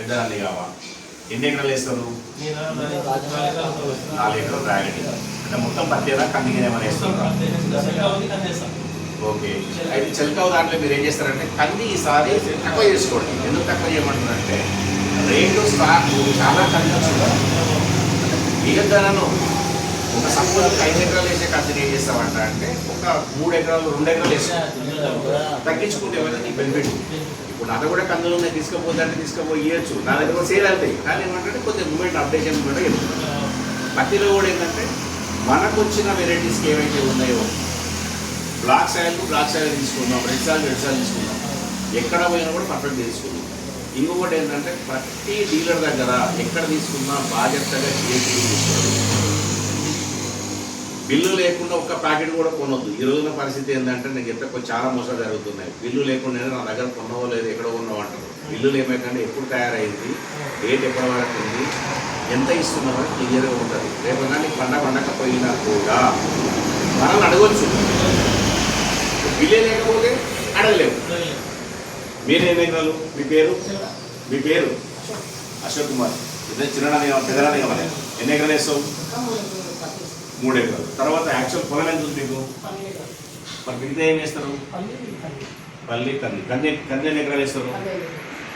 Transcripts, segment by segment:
పెద్ద కావా ఎన్ని ఎకరాలు వేస్తారు? నాలుగు ఎకరాలు వస్తాను. రాగడి అంటే మొత్తం పత్తేదా కందిగా ఏమైనా వేస్తారు? ఓకే. అయితే చిలకావు దాంట్లో మీరు ఏం చేస్తారంటే కంది ఈసారి తక్కువ చేసుకోండి. ఎందుకు తక్కువ చేయమంటారంటే రేటు స్టాక్ చాలా కంది వచ్చిందా మిగతాను ఒక సంపూర్ణ ఐదు ఎకరాలు వేసే కందిని అంటే ఒక మూడు ఎకరాలు రెండు ఎకరాలు వేస్తాం తగ్గించుకుంటే ఏమైనా నీకు బెనిఫిట్ ఇప్పుడు నా దగ్గర కూడా కందులు ఉన్నాయి తీసుకుపోతే అంటే నా దగ్గర సేల్ అవుతాయి కానీ ఏమంటే కొంచెం మూమెంట్ అప్డేషన్ కూడా చెప్తున్నాను పత్తిలో కూడా ఏంటంటే మనకు వచ్చిన వెరైటీస్కి ఏవైతే ఉన్నాయో బ్లాక్ సాయిల్ బ్లాక్ సాయిల్ తీసుకుందాం రెడ్ సాయిల్ రెడ్ సాయిల్ తీసుకుందాం. ఎక్కడ పోయినా కూడా పర్ఫెక్ట్ తీసుకుందాం. ఇంకొకటి ఏంటంటే ప్రతి డీలర్ దగ్గర ఎక్కడ తీసుకున్నా బాధ్యతగా తీసుకోవాలి బిల్లు లేకుండా ఒక్క ప్యాకెట్ కూడా కొనొద్దు. ఈ రోజున పరిస్థితి ఏంటంటే నేను చెప్తే కొంచెం చాలా మోసాలు జరుగుతున్నాయి. బిల్లు లేకుండా నా దగ్గర కొన్నవో లేదు ఎక్కడ కొన్నావు అంటారు. బిల్లులు ఏమైందంటే ఎప్పుడు తయారైంది డేట్ ఎప్పటి వరకు ఉంది ఎంత ఇస్తున్నారో క్లియర్గా ఉంటుంది. రేపు కానీ పండ పండకపోయినా కూడా మనల్ని అడగొచ్చు. బిల్లే లేకపోతే అడగలేము. మీరు ఎన్ని మీ పేరు? మీ పేరు? అశోక్ కుమార్. ఇదే చిన్ననాని పెద్దనాని కావాలి ఎన్ని ఎకరాలు వేస్తావు? మూడు ఎకరాలు తర్వాత యాక్చువల్ పొలం ఎంత ఉంది మీకు? మరి మిగతా ఏం వేస్తారు పల్లి కంది కంది కంది ఎన్ని ఎకరాలు వేస్తారు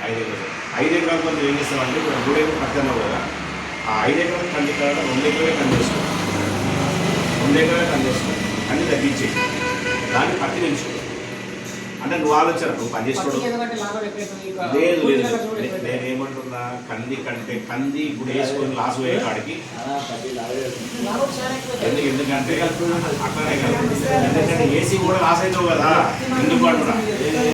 ఐదు ఎకరాలు. ఐదు ఎకరాలు కొంచెం ఏం చేస్తామంటే ఇప్పుడు మూడు ఎకరాలు పక్కన కదా ఆ ఐదు ఎకరాలు కంది కాదు రెండు ఎకరాలే కంది వేసుకోవాలి రెండు ఎకరాలే కంది వేసుకోవాలి కంది తగ్గించే దాన్ని పట్టి నిలుచుకోవాలి అంటే నువ్వు ఆలోచన నువ్వు పని చేసుకోవడం లేదు లేదు నేనేమంటున్నా కంది కంటే కంది ఇప్పుడు వేసుకొని లాస్ పోయే కాడికి. ఎందుకు ఎందుకంటే అట్లనే కదా ఎందుకంటే ఏసీ కూడా లాస్ అవుతావు కదా. ఎందుకు అంటున్నా?